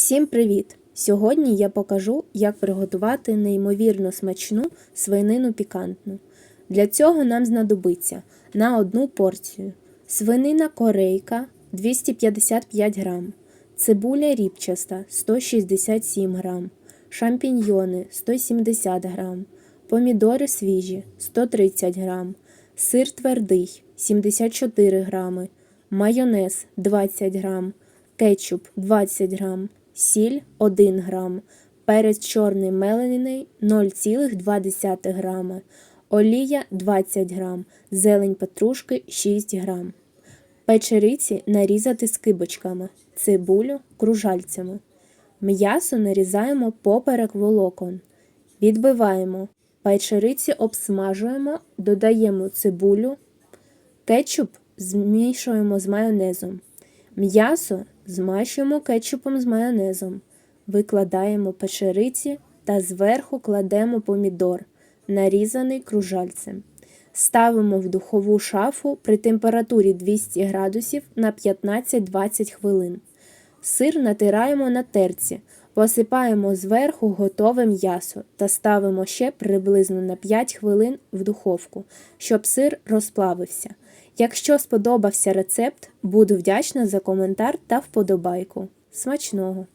Всім привіт! Сьогодні я покажу, як приготувати неймовірно смачну свинину пікантну. Для цього нам знадобиться на одну порцію свинина корейка 255 грам, цибуля ріпчаста 167 грам, шампіньйони 170 грам, помідори свіжі 130 грам, сир твердий 74 грами, майонез 20 грам, кетчуп 20 грам, сіль 1 грам, перець чорний мелений 0,2 грама, олія 20 грам, зелень петрушки 6 грам. Печериці нарізати скибочками, цибулю кружальцями. М'ясо нарізаємо поперек волокон. Відбиваємо. Печериці обсмажуємо, додаємо цибулю, кетчуп змішуємо з майонезом. М'ясо змащуємо кетчупом з майонезом. Викладаємо печериці та зверху кладемо помідор, нарізаний кружальцем. Ставимо в духову шафу при температурі 200 градусів на 15-20 хвилин. Сир натираємо на терці, посипаємо зверху готове м'ясо та ставимо ще приблизно на 5 хвилин в духовку, щоб сир розплавився. Якщо сподобався рецепт, буду вдячна за коментар та вподобайку. Смачного!